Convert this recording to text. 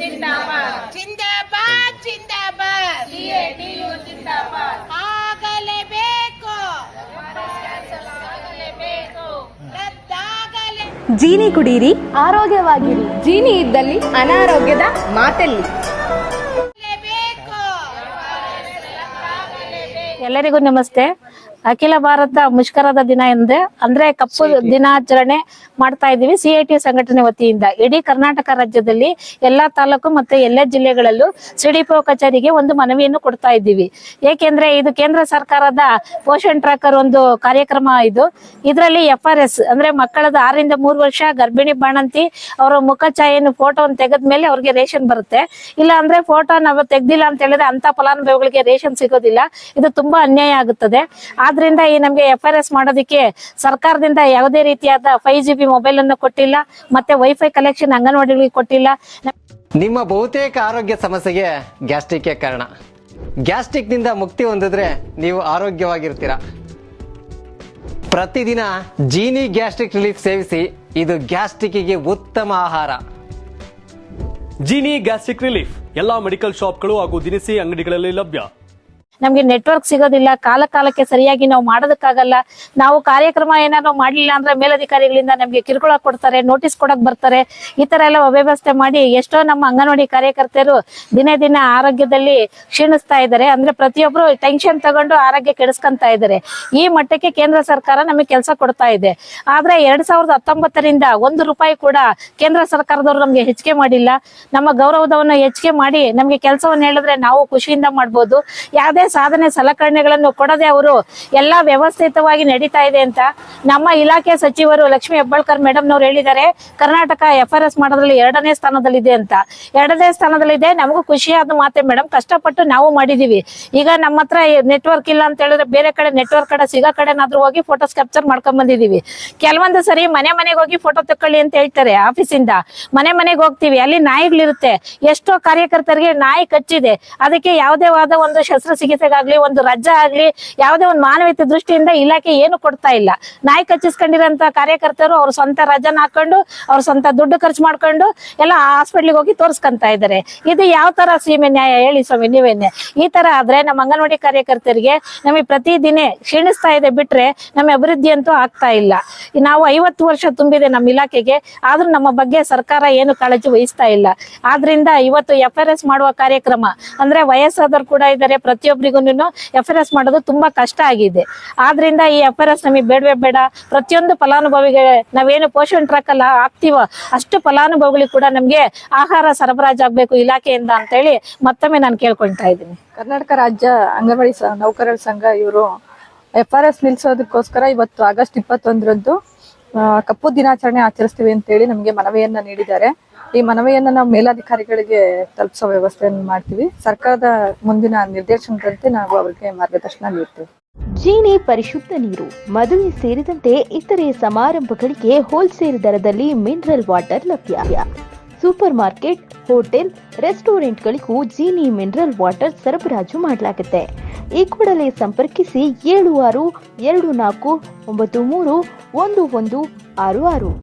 ಜಿಂದಾಬಾದ್. ಜಿಂದಾಬಾದ್ ಆಗಲೇಬೇಕು. ಜೀನಿ ಕುಡೀರಿ ಆರೋಗ್ಯವಾಗಿರಿ. ಜೀನಿ ಇದ್ದಲ್ಲಿ ಅನಾರೋಗ್ಯದ ಮಾತಲ್ಲಿ. ಎಲ್ಲರಿಗೂ ನಮಸ್ತೆ. ಅಖಿಲ ಭಾರತ ಮುಷ್ಕರದ ದಿನ ಎಂದ್ರೆ ಅಂದ್ರೆ ಕಪ್ಪು ದಿನಾಚರಣೆ ಮಾಡ್ತಾ ಇದೀವಿ ಸಿಐಟಿ ಸಂಘಟನೆ ವತಿಯಿಂದ. ಇಡೀ ಕರ್ನಾಟಕ ರಾಜ್ಯದಲ್ಲಿ ಎಲ್ಲಾ ತಾಲೂಕು ಮತ್ತೆ ಎಲ್ಲಾ ಜಿಲ್ಲೆಗಳಲ್ಲೂ ಸಿಡಿಪಿಒ ಕಚೇರಿಗೆ ಒಂದು ಮನವಿಯನ್ನು ಕೊಡ್ತಾ ಇದ್ದೀವಿ. ಏಕೆಂದ್ರೆ ಇದು ಕೇಂದ್ರ ಸರ್ಕಾರದ ಪೋಷಣ್ ಟ್ರ್ಯಾಕರ್ ಒಂದು ಕಾರ್ಯಕ್ರಮ ಇದು. ಇದರಲ್ಲಿ ಎಫ್ ಆರ್ ಎಸ್ ಅಂದ್ರೆ ಮಕ್ಕಳದ ಆರರಿಂದ ಮೂರು ವರ್ಷ ಗರ್ಭಿಣಿ ಬಾಣಂತಿ ಅವರ ಮುಖ ಛಾಯೆಯನ್ನು ಫೋಟೋವನ್ನು ತೆಗೆದ ಮೇಲೆ ಅವ್ರಿಗೆ ರೇಷನ್ ಬರುತ್ತೆ. ಇಲ್ಲ ಅಂದ್ರೆ ಫೋಟೋ ನಾವು ತೆಗ್ದಿಲ್ಲ ಅಂತ ಹೇಳಿದ್ರೆ ಅಂತ ಫಲಾನುಭವಿಗಳಿಗೆ ರೇಷನ್ ಸಿಗೋದಿಲ್ಲ. ಇದು ತುಂಬಾ ಅನ್ಯಾಯ ಆಗುತ್ತದೆ. ಆದ್ರಿಂದ ಈ ನಮ್ಗೆ ಎಫ್ ಆರ್ ಎಸ್ ಮಾಡೋದಕ್ಕೆ ಸರ್ಕಾರದಿಂದ ಯಾವುದೇ ರೀತಿಯಾದ ಫೈವ್ ಜಿ ಬಿ ಮೊಬೈಲ್ ಅನ್ನು ಕೊಟ್ಟಿಲ್ಲ ಮತ್ತೆ ವೈಫೈ ಕಲೆಕ್ಷನ್ ಅಂಗನವಾಡಿಗಳಿಗೆ ಕೊಟ್ಟಿಲ್ಲ. ನಿಮ್ಮ ಬಹುತೇಕ ಆರೋಗ್ಯ ಸಮಸ್ಯೆಗೆ ಗ್ಯಾಸ್ಟ್ರಿಕ್ ಕಾರಣ. ಗ್ಯಾಸ್ಟ್ರಿಕ್ನಿಂದ ಮುಕ್ತಿ ಹೊಂದಿದ್ರೆ ನೀವು ಆರೋಗ್ಯವಾಗಿರ್ತೀರ. ಪ್ರತಿದಿನ ಜೀನಿ ಗ್ಯಾಸ್ಟ್ರಿಕ್ ರಿಲೀಫ್ ಸೇವಿಸಿ ಇದು ಗ್ಯಾಸ್ಟ್ರಿಕ್ಗೆ ಉತ್ತಮ ಆಹಾರ. ಜೀನಿ ಗ್ಯಾಸ್ಟ್ರಿಕ್ ರಿಲೀಫ್ ಎಲ್ಲಾ ಮೆಡಿಕಲ್ ಶಾಪ್ಗಳು ಹಾಗೂ ದಿನಸಿ ಅಂಗಡಿಗಳಲ್ಲಿ ಲಭ್ಯ. ನಮ್ಗೆ ನೆಟ್ವರ್ಕ್ ಸಿಗೋದಿಲ್ಲ, ಕಾಲ ಕಾಲಕ್ಕೆ ಸರಿಯಾಗಿ ನಾವು ಮಾಡೋದಕ್ಕಾಗಲ್ಲ. ನಾವು ಕಾರ್ಯಕ್ರಮ ಏನಾದ್ರು ಮಾಡ್ಲಿಲ್ಲ ಅಂದ್ರೆ ಮೇಲಧಿಕಾರಿಗಳಿಂದ ನಮ್ಗೆ ಕಿರುಕುಳ ಕೊಡ್ತಾರೆ ನೋಟಿಸ್ ಕೊಡಕ್ ಬರ್ತಾರೆ. ಈ ತರ ಎಲ್ಲ ಅವ್ಯವಸ್ಥೆ ಮಾಡಿ ಎಷ್ಟೋ ನಮ್ಮ ಅಂಗನವಾಡಿ ಕಾರ್ಯಕರ್ತರು ದಿನೇ ದಿನ ಆರೋಗ್ಯದಲ್ಲಿ ಕ್ಷೀಣಿಸ್ತಾ ಇದ್ದಾರೆ. ಅಂದ್ರೆ ಪ್ರತಿಯೊಬ್ರು ಟೆನ್ಷನ್ ತಗೊಂಡು ಆರೋಗ್ಯ ಕೆಡಿಸ್ಕೊಂತ ಇದ್ದಾರೆ. ಈ ಮಟ್ಟಕ್ಕೆ ಕೇಂದ್ರ ಸರ್ಕಾರ ನಮಗೆ ಕೆಲಸ ಕೊಡ್ತಾ ಇದೆ. ಆದ್ರೆ ಎರಡ್ ಸಾವಿರದ ಹತ್ತೊಂಬತ್ತರಿಂದ ಒಂದು ರೂಪಾಯಿ ಕೂಡ ಕೇಂದ್ರ ಸರ್ಕಾರದವರು ನಮ್ಗೆ ಹೆಚ್ಚಿಗೆ ಮಾಡಿಲ್ಲ. ನಮ್ಮ ಗೌರವದವನ್ನ ಹೆಚ್ಚಿಗೆ ಮಾಡಿ ನಮ್ಗೆ ಕೆಲಸವನ್ನು ಹೇಳಿದ್ರೆ ನಾವು ಖುಷಿಯಿಂದ ಮಾಡ್ಬೋದು. ಯಾವುದೇ ಸಾಧನೆ ಸಲಕರಣೆಗಳನ್ನು ಕೊಡದೆ ಅವರು ಎಲ್ಲಾ ವ್ಯವಸ್ಥಿತವಾಗಿ ನಡೀತಾ ಇದೆ ಅಂತ ನಮ್ಮ ಇಲಾಖೆ ಸಚಿವರು ಲಕ್ಷ್ಮಿ ಹೆಬ್ಬಾಳ್ಕರ್ ಮೇಡಮ್ ನವ್ರು ಹೇಳಿದ್ದಾರೆ. ಕರ್ನಾಟಕ ಎಫ್ ಆರ್ ಎಸ್ ಮಾಡೋದ್ರಲ್ಲಿ ಎರಡನೇ ಸ್ಥಾನದಲ್ಲಿದೆ ಅಂತ. ಎರಡನೇ ಸ್ಥಾನದಲ್ಲಿದೆ. ನಮಗೂ ಖುಷಿಯಾದ ಮಾತೆ ಮೇಡಮ್. ಕಷ್ಟಪಟ್ಟು ನಾವು ಮಾಡಿದೀವಿ. ಈಗ ನಮ್ಮ ಹತ್ರ ನೆಟ್ವರ್ಕ್ ಇಲ್ಲ ಅಂತ ಹೇಳಿದ್ರೆ ಬೇರೆ ಕಡೆ ನೆಟ್ವರ್ಕ್ ಕಡೆ ಸಿಗೋ ಕಡೆನಾದ್ರೂ ಹೋಗಿ ಫೋಟೋಸ್ ಕ್ಯಾಪ್ಚರ್ ಮಾಡ್ಕೊಂಡ್ ಬಂದಿದೀವಿ. ಕೆಲವೊಂದು ಸರಿ ಮನೆ ಮನೆಗೆ ಹೋಗಿ ಫೋಟೋ ತಕೊಳ್ಳಿ ಅಂತ ಹೇಳ್ತಾರೆ ಆಫೀಸಿಂದ. ಮನೆ ಮನೆಗೆ ಹೋಗ್ತೀವಿ. ಅಲ್ಲಿ ನಾಯಿಗಳಿರುತ್ತೆ. ಎಷ್ಟೋ ಕಾರ್ಯಕರ್ತರಿಗೆ ನಾಯಿ ಕಚ್ಚಿದೆ. ಅದಕ್ಕೆ ಯಾವುದೇ ವಾದ ಒಂದು ಶಸ್ತ್ರಚಿಕಿತ್ಸೆಗಾಗ್ಲಿ ಒಂದು ರಜಾ ಆಗ್ಲಿ, ಯಾವುದೇ ಒಂದು ಮಾನವೀಯತೆ ದೃಷ್ಟಿಯಿಂದ ಇಲಾಖೆ ಏನು ಕೊಡ್ತಾ ಇಲ್ಲ. ನಾಯಿ ಕಚ್ಚಿಸ್ಕೊಂಡಿರೋಂತ ಕಾರ್ಯಕರ್ತರು ಅವ್ರ ಸ್ವಂತ ರಜಾನ ಹಾಕೊಂಡು, ಅವ್ರ ಸ್ವಂತ ದುಡ್ಡು ಖರ್ಚು ಮಾಡ್ಕೊಂಡು, ಎಲ್ಲ ಹಾಸ್ಪಿಟ್ಲಿಗೆ ಹೋಗಿ ತೋರಿಸ್ಕೊಂತ ಇದ್ದಾರೆ ಇದು ಯಾವ ತರ ಸೀಮೆ ನ್ಯಾಯ ಹೇಳಿ ಸ್ವಾಮಿ ನೀವೇನೆ ಈ ತರ ಆದ್ರೆ ನಮ್ಮ ಅಂಗನವಾಡಿ ಕಾರ್ಯಕರ್ತರಿಗೆ ನಮಗೆ ಪ್ರತಿದಿನ ಕ್ಷೀಣಿಸ್ತಾ ಇದೆ ಬಿಟ್ರೆ ನಮ್ಮ ಅಭಿವೃದ್ಧಿ ಅಂತೂ ಆಗ್ತಾ ಇಲ್ಲ. ನಾವು ಐವತ್ತು ವರ್ಷ ತುಂಬಿದೆ ನಮ್ಮ ಇಲಾಖೆಗೆ, ಆದ್ರೂ ನಮ್ಮ ಬಗ್ಗೆ ಸರ್ಕಾರ ಏನು ಕಾಳಜಿ ವಹಿಸ್ತಾ ಇಲ್ಲ. ಆದ್ರಿಂದ ಇವತ್ತು ಎಫ್ ಆರ್ ಎಸ್ ಮಾಡುವ ಕಾರ್ಯಕ್ರಮ, ಅಂದ್ರೆ ವಯಸ್ಸಾದವರು ಕೂಡ ಇದ್ದಾರೆ ಪ್ರತಿಯೊಬ್ಬರಿಗೂ ಎಫ್ ಆರ್ ಎಸ್ ಮಾಡೋದು ತುಂಬಾ ಕಷ್ಟ ಆಗಿದೆ. ಆದ್ರಿಂದ ಈ ಎಫ್ ಆರ್ ಎಸ್ ನಮಗೆ ಬೇಡವೇ ಬೇಡ. ಪ್ರತಿಯೊಂದು ಫಲಾನುಭವಿಗೆ ನಾವೇನು ಪೋಷಣ್ ಟ್ರಕ್ ಅಲ್ಲ ಅಷ್ಟು ಫಲಾನುಭವಿಗಳಿಗೆ ಕೂಡ ನಮ್ಗೆ ಆಹಾರ ಸರಬರಾಜು ಆಗ್ಬೇಕು ಇಲಾಖೆಯಿಂದ ಅಂತ ಹೇಳಿ ಮತ್ತೊಮ್ಮೆ ನಾನು ಕೇಳ್ಕೊಳ್ತಾ ಇದ್ದೀನಿ. ಕರ್ನಾಟಕ ರಾಜ್ಯ ಅಂಗನವಾಡಿ ನೌಕರರ ಸಂಘ ಇವರು ಎಫ್ ಆರ್ ಎಸ್ ನಿಲ್ಸೋದಕ್ಕೋಸ್ಕರ ಇವತ್ತು ಆಗಸ್ಟ್ ಇಪ್ಪತ್ತೊಂದರಂದು ಕಪ್ಪು ದಿನಾಚರಣೆ ಆಚರಿಸ್ತೀವಿ ಅಂತ ಹೇಳಿ ನಮಗೆ ಮನವಿಯನ್ನ ನೀಡಿದ್ದಾರೆ. ಈ ಮನವಿಯನ್ನ ನಾವು ಮೇಲಾಧಿಕಾರಿಗಳಿಗೆ ತಲುಪಿಸೋ ವ್ಯವಸ್ಥೆಯನ್ನು ಮಾಡ್ತೀವಿ. ಸರ್ಕಾರದ ಮುಂದಿನ ನಿರ್ದೇಶನದಂತೆ ನಾವು ಅವರಿಗೆ ಮಾರ್ಗದರ್ಶನ ನೀಡ್ತೀವಿ. ಜೀನಿ ಪರಿಶುದ್ಧ ನೀರು, ಮದುವೆ ಸೇರಿದಂತೆ ಇತರೆ ಸಮಾರಂಭಗಳಿಗೆ ಹೋಲ್ಸೇಲ್ ದರದಲ್ಲಿ ಮಿನರಲ್ ವಾಟರ್ ಲಭ್ಯ. ಸೂಪರ್ ಮಾರ್ಕೆಟ್, ಹೋಟೆಲ್, ರೆಸ್ಟೋರೆಂಟ್ಗಳಿಗೂ ಜೀನಿ ಮಿನರಲ್ ವಾಟರ್ ಸರಬರಾಜು ಮಾಡಲಾಗುತ್ತೆ. ಈ ಕೂಡಲೇ ಸಂಪರ್ಕಿಸಿ ಏಳು ಆರು ಎರಡು ನಾಲ್ಕು ಒಂಬತ್ತು ಮೂರು ಒಂದು ಒಂದು ಆರು ಆರು.